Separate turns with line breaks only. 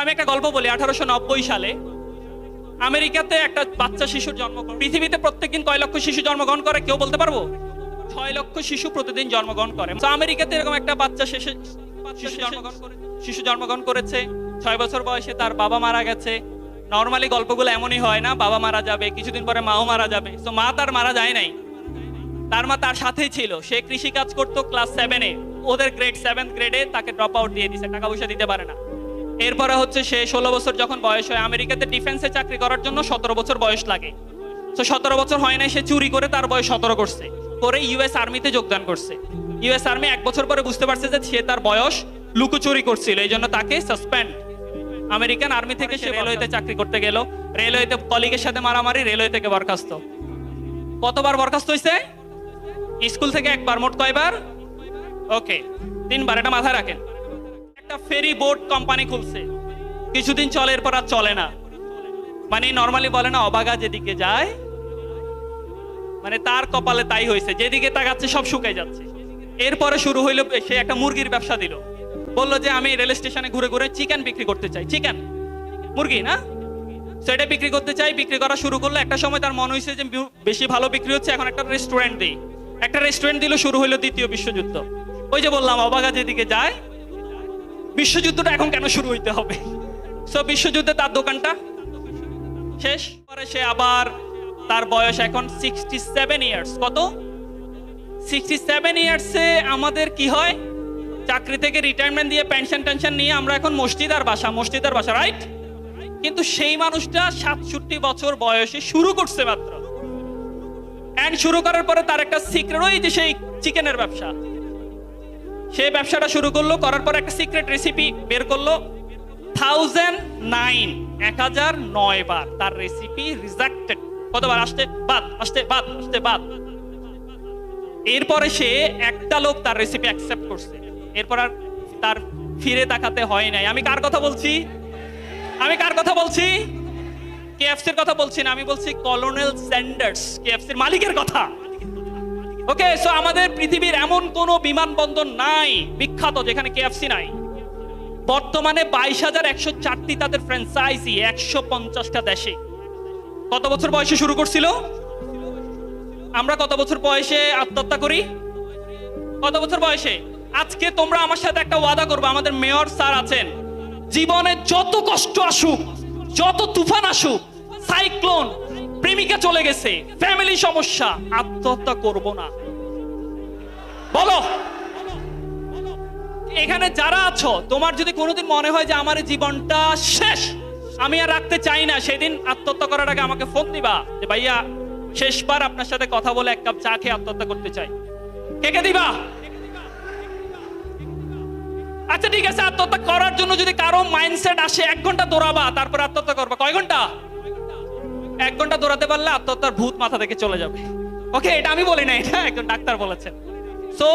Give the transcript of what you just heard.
আমি একটা গল্প বলি আঠারোশো নব্বই সালে আমেরিকাতে একটা বাচ্চা শিশুর জন্ম পৃথিবীতে প্রত্যেকদিন কয় লক্ষ শিশু জন্মগ্রহণ করে কেউ বলতে পারব? ছয় লক্ষ শিশু প্রতিদিন জন্মগ্রহণ করে। আমেরিকাতে এরকম একটা বাচ্চা শেষে শিশু জন্মগ্রহণ শিশু জন্মগ্রহণ করেছে। ছয় বছর বয়সে তার বাবা মারা গেছে। নর্মালি গল্পগুলো এমনই হয় না বাবা মারা যাবে কিছুদিন পরে মাও মারা যাবে। তো মা তার মারা যায় নাই। তার মা তার সাথেই ছিল। সে কৃষি কাজ করতো ক্লাস সেভেনে ওদের গ্রেড সেভেন্থ গ্রেডে তাকে ড্রপ আউট দিয়ে দিছে টাকা পয়সা দিতে পারে না। এরপরে হচ্ছে সে ষোলো বছর যখন বয়স হয়, আমেরিকাতে ডিফেন্সে চাকরি করার জন্য সতেরো বছর বয়স লাগে। তো সতেরো বছর হয় নাই, সে চুরি করে তার বয়স সতেরো করছে। করে ইউএস আর্মিতে যোগদান করছে। ইউএস আর্মি এক বছর পরে বুঝতে পারছে যে সে তার বয়স লুকোচুরি করছিল, এই জন্য তাকে সাসপেন্ড আমেরিকান আর্মি থেকে সে রেলওয়েতে চাকরি করতে গেল। রেলওয়েতে কলিগের সাথে মারামারি, রেলওয়ে থেকে বরখাস্ত। কতবার বরখাস্ত হয়েছে স্কুল থেকে একবার, মোট কয়বার? ওকে তিনবার, এটা মাথায় রাখেন। একটা ফেরি বোট কোম্পানি খুলছে। কিছুদিন চলে, এরপর আর চলে না। মানে নর্মালি বলে না, অবাগা যেদিকে যায় মানে তার কপালে তাই হয়েছে। যেদিকে তাকাচ্ছে, সব শুকাই যাচ্ছে। এরপরে শুরু হইল, সে একটা মুরগির ব্যবসা দিল। বলল যে, আমি রেল স্টেশনে ঘুরে ঘুরে চিকেন বিক্রি করতে চাই। চিকেন মুরগি, না? সেটা বিক্রি করতে চাই, বিক্রি করা শুরু করল। একটা সময় তার মনে হয়েছে যে বেশি ভালো বিক্রি হচ্ছে, এখন একটা রেস্টুরেন্ট দিই। একটা রেস্টুরেন্ট দিল, শুরু হইল দ্বিতীয় বিশ্বযুদ্ধ। ওই যে বললাম, অবাগা যেদিকে যায় বিশ্বযুদ্ধটা এখন কেন শুরু হইতে হবে? সো বিশ্বযুদ্ধে তার দোকানটা শেষ। পরে সে আবার তার বয়স এখন সিক্সটি সেভেন ইয়ার্স কত? সিক্সটি সেভেন ইয়ার্সে আমাদের কি হয়? চাকরি থেকে রিটায়ারমেন্ট দিয়ে পেনশন টেনশন নিয়ে আমরা এখন মসজিদ আর বাসা, মসজিদ আর বাসা রাইট কিন্তু সেই মানুষটা সাতষট্টি বছর বয়সে শুরু করছে মাত্র। অ্যান্ড শুরু করার পরে তার একটা সিক্রেট ওই যে সেই চিকেনের ব্যবসা। সেই ব্যবসাটা শুরু করল, করার পর একটা সিক্রেট রেসিপি বের করল। থাউজেন্ড নাইন এক হাজার নয় বার। তার রেসিপি রিজেক্টেড কতবার? আসতে বাদ আসতে বাদ আসতে বাদ। এরপরে সে একটা লোক তার রেসিপি অ্যাকসেপ্ট করছে। এরপর আর তার ফিরে তাকাতে হয় নাই। আমি কার কথা বলছি? আমি কার কথা বলছি? কেএফসির কথা বলছি না। আমি বলছি কলোনেল স্যান্ডার্স কেএফসির মালিকের কথা। ওকে সো আমাদের পৃথিবীর এমন কোনো বিমানবন্দর নাই, বিখ্যাত, যেখানে কেএফসি নাই। বর্তমানে বাইশ হাজার একশো চারটি তাদের ফ্র্যাঞ্চাইজি একশো পঞ্চাশটা দেশে। কত বছর বয়সে শুরু করছিল? আমরা কত বছর বয়সে আত্মহত্যা করি? কত বছর বয়সে? আজকে তোমরা আমার সাথে একটা ওয়াদা করবে, আমাদের মেয়র স্যার আছেন। জীবনে যত কষ্ট আসুক, যত তুফান আসুক, সাইক্লোন প্রেমিকা চলে গেছে। ফ্যামিলি সমস্যা। আত্মহত্যা করব না। বলো। এখানে যারা আছো, তোমার যদি কোনোদিন মনে হয় যে আমার জীবনটা শেষ, আমি আর রাখতে চাই না, সেদিন আত্মহত্যা করার আগে আমাকে ফোন দিবা যে, ভাইয়া, শেষবার আপনার সাথে কথা বলে এক কাপ চা খেয়ে আত্মহত্যা করতে চাই। কে কে দিবা? আচ্ছা ঠিক আছে, আত্মহত্যা করার জন্য যদি কারও মাইন্ডসেট আসে, এক ঘণ্টা দৌড়াবা, তারপর আত্মহত্যা করবা। কয় ঘণ্টা? এক ঘণ্টা দৌড়াতে পারলে আত্মহত্যার ভূত মাথা থেকে চলে যাবে। ওকে এটা আমি বলি না এটা একজন ডাক্তার বলেছেন। সো